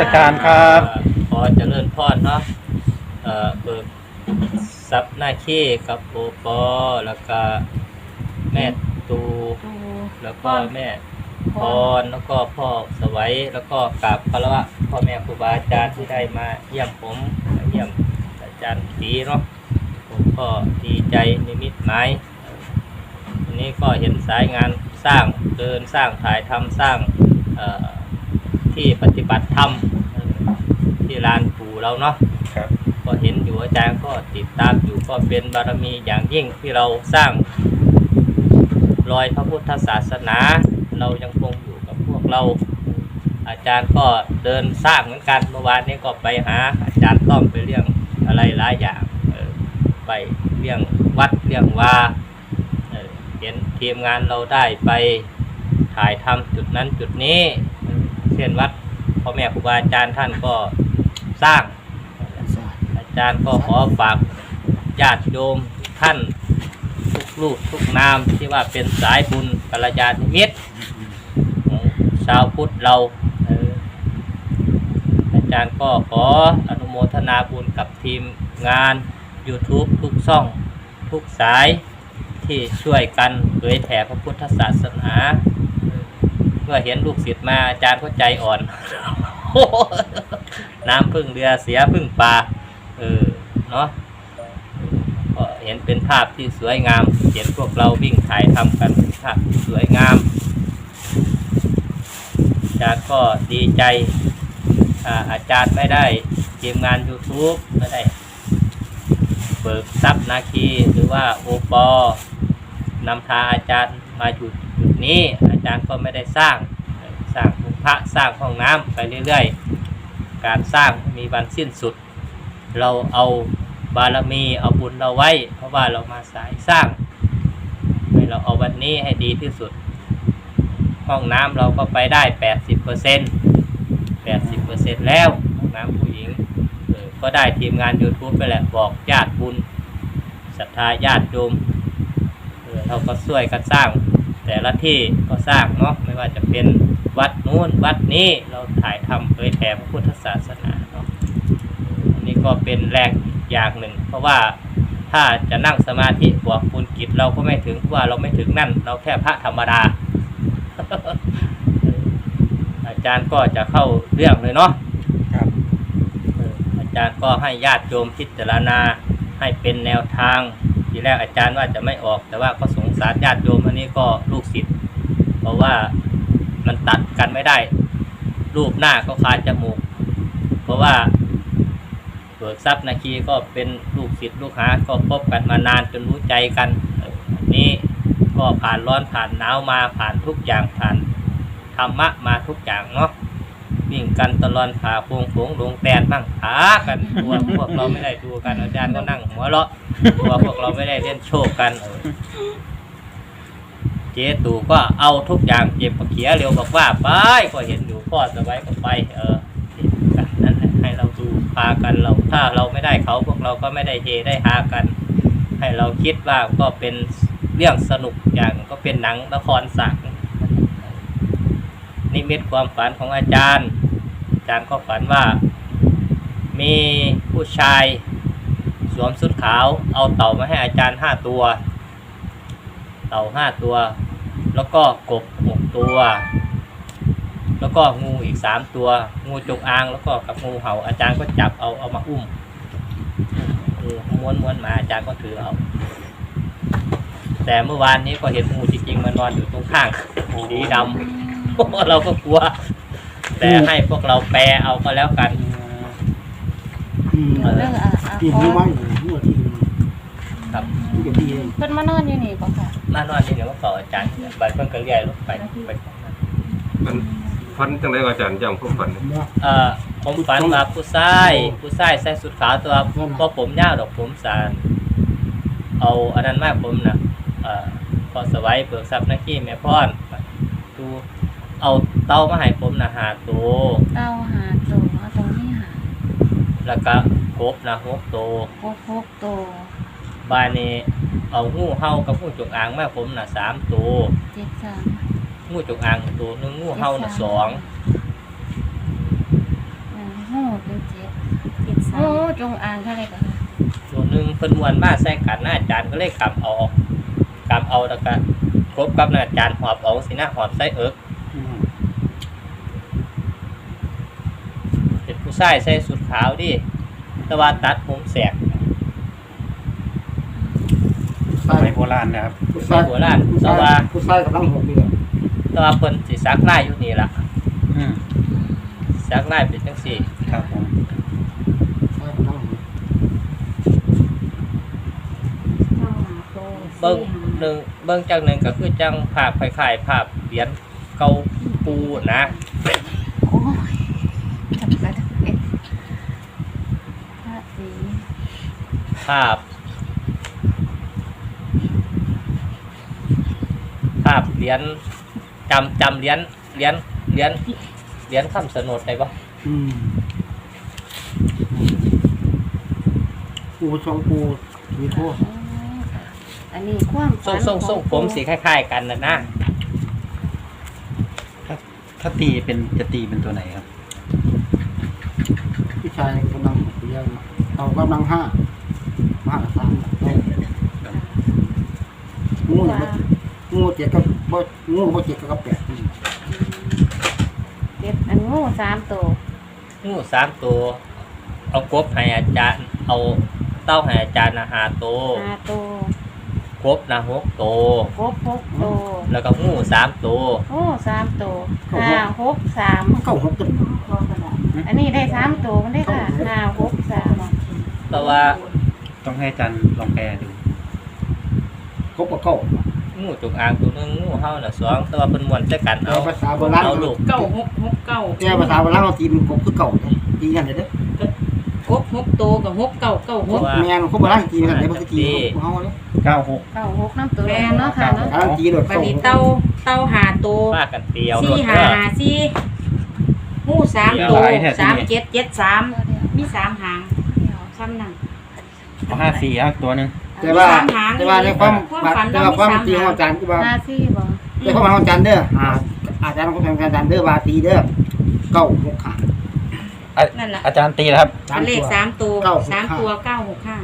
สการนมัสการครับ ขอเจริญพรเนาะเอ่อเบิกซับหน้าขี้กับโอปอแล้วก็แม่ตูดูแล้วก็แม่พรแล้วก็พ่อสวัยแล้วก็กราบคารวะพ่อแม่ครูบาอาจารย์ที่ได้มาเยี่ยมผมมาเยี่ยมอาจารย์ตีเนาะผมก็ดีใจนิมิตหมายวันนี้ก็เห็นสายงานสร้างเดินสร้างถ่ายทำสร้างเอ่อ ที่ปฏิบัติธรรมเอ่อที่ลานปู่เราเนาะครับก็เห็นอยู่อาจารย์ก็ติดตามอยู่ก็เป็นบารมีอย่างยิ่งที่เราสร้าง รอยพระพุทธศาสนา เรายังคงอยู่กับพวกเรา อาจารย์ก็เดินสร้างเหมือนกันเมื่อวานนี้ก็ไปหา อาจารย์ต้อมไปเรื่องอะไรหลายอย่างเออไปเรื่องวัดเรื่องวาเออเห็นทีมงานเราได้ไปถ่ายทำจุดนั้นจุดนี้ เช่นวัดพ่อแม่ครูบาอาจารย์ท่านก็สร้าง อาจารย์ก็ขอฝากญาติโยมท่านทุกลูกทุกนามที่ว่าเป็นสายบุญกัลยาณมิตรของชาวพุทธเราเอออาจารย์ก็ขออนุโมทนาบุญกับทีมงาน YouTube ทุกช่องทุกสายที่ช่วยกันเผยแผ่พระพุทธศาสนา เมื่อเห็นลูกศิษย์มาอาจารย์ก็ใจอ่อน น้ำพึ่งเรือเสียพึ่งปลาเออเนาะก็เห็นเป็นภาพที่สวยงาม เห็นพวกเราวิ่งถ่ายทำกันเป็นภาพสวยงามอาจารย์ก็ดีใจอาอาจารย์ไม่ได้ทีมงาน YouTube ไม่ได้เบิกทรัพย์นาคีหรือว่าโอปอนำทาอาจารย์มาจุดจุดนี้ จารย์ก็ไม่ได้สร้าง สร้างพระสร้างห้องน้ำไปเรื่อยๆ การสร้างมีวันสิ้นสุด เราเอาบารมีเอาบุญเราไว้ เพราะว่าเรามาสายสร้างให้เราเอาวันนี้ให้ดีที่สุด ห้องน้ำเราก็ไปได้แปดสิบเปอร์เซ็นต์แปดสิบเปอร์เซ็นต์แล้วห้องน้ำผู้หญิงก็ได้ทีมงาน YouTube ไปแหละบอกญาติบุญศรัทธาญาติโยมเราก็ช่วยกันสร้าง แต่ละที่ก็สร้างเนาะไม่ว่าจะเป็นวัดนู้นวัดนี้เราถ่ายทำเผยแผ่พระพุทธศาสนาเนาะอันนี้ก็เป็นแรงอีกอย่างหนึ่ง เพราะว่าถ้าจะนั่งสมาธิบวกบุญกิจเราก็ไม่ถึงเพราะว่าเราไม่ถึงนั่น เราแค่พระธรรมดา อาจารย์ก็จะเข้าเรื่องเลยเนาะครับเอออาจารย์ก็ให้ญาติโยมพิจารณาให้เป็นแนวทาง ทีแรกอาจารย์ว่าจะไม่ออก แต่ว่าก็สงสารญาติโยมอันนี้ก็ลูกศิษย์เพราะว่ามันตัดกันไม่ได้ รูปหน้าก็คาจมูก เพราะว่าเบิกทรัพย์นาคีก็เป็นลูกศิษย์ลูกหาก็พบกันมานานจนรู้ใจกันอันนี้ก็ผ่านร้อนผ่านหนาวมาผ่านทุกอย่างผ่านธรรมะมาทุกอย่างเนาะ วิ่งกันตลอดผาโพงโผงลงแตนบ้างหากันตัวพวกเราไม่ได้ดูกันอาจารย์ก็นั่งหัวเราะตัวพวกเราไม่ได้เล่นโชคกันเออเจ๊ตู่ก็เอาทุกอย่างเจ็บปะเขียเร็วบอกว่าไปก็เห็นอยู่พ่อสบายก็ไป เออกันนั่นให้เราดูพากันเรา ถ้าเราไม่ได้เขาพวกเราก็ไม่ได้เฮได้หากัน ให้เราคิดว่าก็เป็นเรื่องสนุกอย่างก็เป็นหนังละครสัก นิมิตความฝันของอาจารย์ อาจารย์ก็ฝันว่า มีผู้ชายสวมชุดขาวเอาเต่ามาให้อาจารย์ห้าตัว เต่าห้าตัว แล้วก็กบหกตัว แล้วก็งูอีกสามตัว งูจงอางแล้วก็กับงูเห่าอาจารย์ก็จับเอาเอามาอุ้มม้วนม้วนมาอาจารย์ก็ถือเอา แต่เมื่อวานนี้ก็เห็นงูจริงๆมานอนอยู่ตรงข้างสีดำ เราก็กลัว แต่ให้พวกเราแปลเอาก็แล้วกัน อืมเรื่องอะอะตีขอไม่ไหวหัวตีครับมันจะตีเองเพิ่นมานอนอยู่นี่บ่ค่ะมานอนนี่เดี๋ยวก็ต่ออาจารย์เนี่ยบัดเพิ่นก็เรียกลงไปไปมันฟันจังไรอาจารย์จำผมฝันว่าเอ่อผมฝันว่าผู้ชายผู้ชายใส่สุดขาวตัวพอผมยาวดอกผมสารเอาอันนั้นมากผมน่ะเอ่อพอสวัยเบิกทรัพย์นักขี้แม่พรดู เอาเต้ามาให้ผมนะหาตัวเต้าหาตัวเอาตรงนี้หาแล้วก็กบนะหกตัวพกพกตัวบ้านนี้เอางูเห่ากับงูจงอางมาผมน่ะสามตัวเจ็ดสามงูจงอางตัวหนึ่งงูเห่าน่ะสองห้าเป็นเจ็ดเจ็ดสาโอ้มจงอางเท่าไหร่กันคะตัวหนึ่งเพิ่นมวนมาใส่กันนะอาจารย์ก็เลยกำเอาออกกำเอาแล้วก็ครบกับนะอาจารย์หอบเอาสินะหอบใส่เอิก อืม เป็น ผู้ชายใส่สุดขาวดิแต่ว่าตัดผมแสกสมัยโบราณนะครับผู้ใส่ชายหัวล้านผู้แต่ชายว่าผู้ชายกำลังหกเดือนแต่ว่าเพิ่นสิซักลายอยู่นี่ล่ะอืมซักลายเป็นจังซี่ครับผมชายกำลังหกเก้าหาโตเบิ่งสี่หาหนึ่งเบิ่งจังหนึ่งก็คือจังภาพคล้ายๆภาพเหรียญเก่าปูนะ โอ้ยจับกระดาษเอ็ดพระสี ภาพ ภาพเหรียญจำจำเหรียญเหรียญเหรียญเหรียญคำสนดได้ปะอืมปูชงปูมีโทษอ๋อค่ะอันนี้ความส่ฝังนส่งส่งผมสีคล้ายๆกันนะนะถ้าถ้าตีเป็นจะตีเป็นตัวไหนครับผู้ชายกำลังหกเดือนเรากำลังห้า ห้าสามงูเนี่ยบ่งูเจ็ดกับบ่งูบ่เจ็ดกับแปดอืมเจ็ดอันงูสามตัวงูสามตัว เอากบให้อาจารย์ เอาเต้าให้อาจารย์นะหาตัวห้าตัวกบนะหกตัวกบหกตัวแล้วก็งูสามตัวโอ้สามตัวห้าหกสามมันเก้าหกตัวอันนี้ได้สามตัวมันได้ค่ะห้าหกสามแต่ว่า ต้องให้อาจารย์ลองแปลดูครบกับเก้างูจงอางตัวหนึงงูเห่าน่ะสองแต่ว่าเป็นมวนจะกันเอาเอาภาษาโบราณเอาลูกเก้าหกหกเก้าแต่ภาษาโบราณเราตีมันกบคือเก่าตีกันเลยเด้อหกหกโตกับหกเก้าเก้าหกแมนเขาโบราณตีกันเลยบ่คือตีของเขาเลยเก้าหก เก้าหกน้ำตัวแดงเนาะค่ะเนาะการตีโดดบัดเก้านี้เต้าเต้าหาโตมากกันเตียวสี่รถหาก็หาสี่งูสามโตสามเจ็ดเจ็ดสามมีสามหางซ้ำนั่น เอาห้าสี่เอาตัวหนึ่งแต่ว่าสามหางแต่ว่าในความความฝันแต่ว่าความเรามีตีสามของอาจารย์ที่ว่าห้าสี่บ่ในความหมายของอาจารย์เด้ออ่าอาจารย์ของอาจารย์เด้อว่าตีเด้อเก้าหกขานั่นแหละอาจารย์ตีแล้วครับเป็นเลขสามตัวเก้าหกสามห้าตัวเก้าหกห้า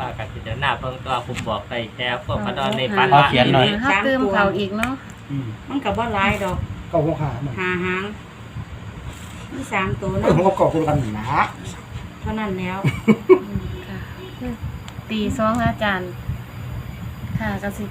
มากกันพิจารณาเพิ่งตัวผมบอกไปแค่พวกพระนอนในปันเอาเขียนหน่อยถ้าเติมเขาอีกเนาะอืมมันกับว่าร้ายดอกเก้าหกขามันหาหางมีสามตัวเออนะผมก็เก้าตัวกันนะเท่านั้นแล้วค่ะคือ ตีสองอาจารย์ ค่ะก็สิ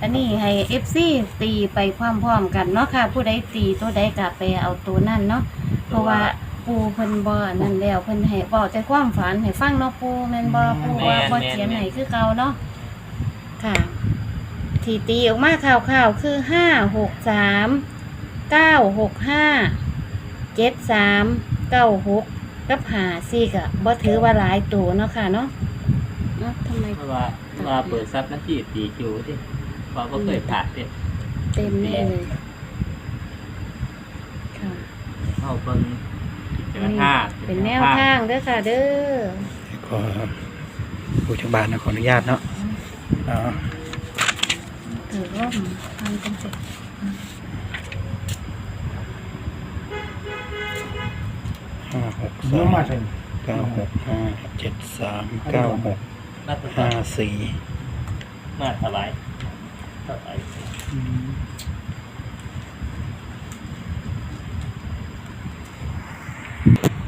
อันนี้ให้เอฟซีตีไปพร้อมๆกันเนาะค่ะ ผู้ใดตีตัวใดก็ไปเอาตัวนั่นเนาะเพราะว่าปูเพิ่นบ่นั่นแล้วเพิ่นให้บอกใจความฝันให้ฟังเนาะปูแม่นบ่ปูว่าบ่เขียนให้คือเก่าเนาะค่ะ ที่ตีออกมาข่าวๆคือห้าหกสามเก้าหกห้าเจ็ดสามเก้าหกกับหาสี่กะบ่ถือว่าหลายตัวเนาะค่ะเนาะเนาะทำไมเพราะว่าว่าเปิดซับหน้าที่ตีคิวดิเพราะว่าเคยผ่านดิเต็มเลยค่ะเข้าเบิ่งพิจารณาเป็นแนวทางเด้อค่ะเด้อขอผู้ชมบานนะขออนุญาตเนาะอ๋อถือร่มทำกันเสร็จห้าหกเมื่สาอมมาใช่เก้าหกห้าเจ็ดสามเก้าหก มาตัวห้าสี่มาถวายถวายอืม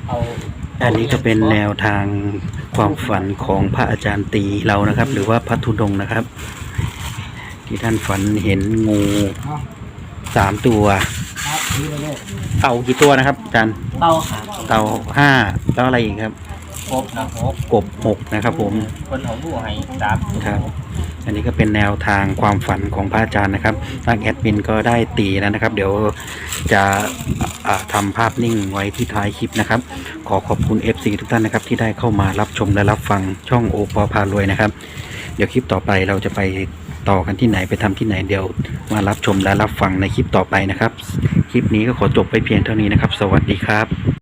เอาอันนี้ก็เป็นแนวทางความฝันของพระอาจารย์ตีเรานะครับ หรือว่าพระธุดงค์นะครับ ที่ท่านฝันเห็นงูเอาสามตัว ครับตีไปเลยเต่ากี่ตัวนะครับอาจารย์เต้าหาเต่าห้าแล้วอะไรอีกครับ ครบนะหกกบหกนะครับผม คนของผู้ให้สามตัวครับ อันนี้ก็เป็นแนวทางความฝันของพระอาจารย์นะครับทางแอดมินก็ได้ตีแล้วนะครับ เดี๋ยวจะอ่าทำภาพนิ่งไว้ที่ท้ายคลิปนะครับ ขอขอบคุณ FC ทุกท่านนะครับ ที่ได้เข้ามารับชมและรับฟังช่องโอปอพารวยนะครับ เดี๋ยวคลิปต่อไปเราจะไปต่อกันที่ไหนไปทำที่ไหนเดี๋ยวมารับชมและรับฟังในคลิปต่อไปนะครับ คลิปนี้ก็ขอจบไปเพียงเท่านี้นะครับ สวัสดีครับ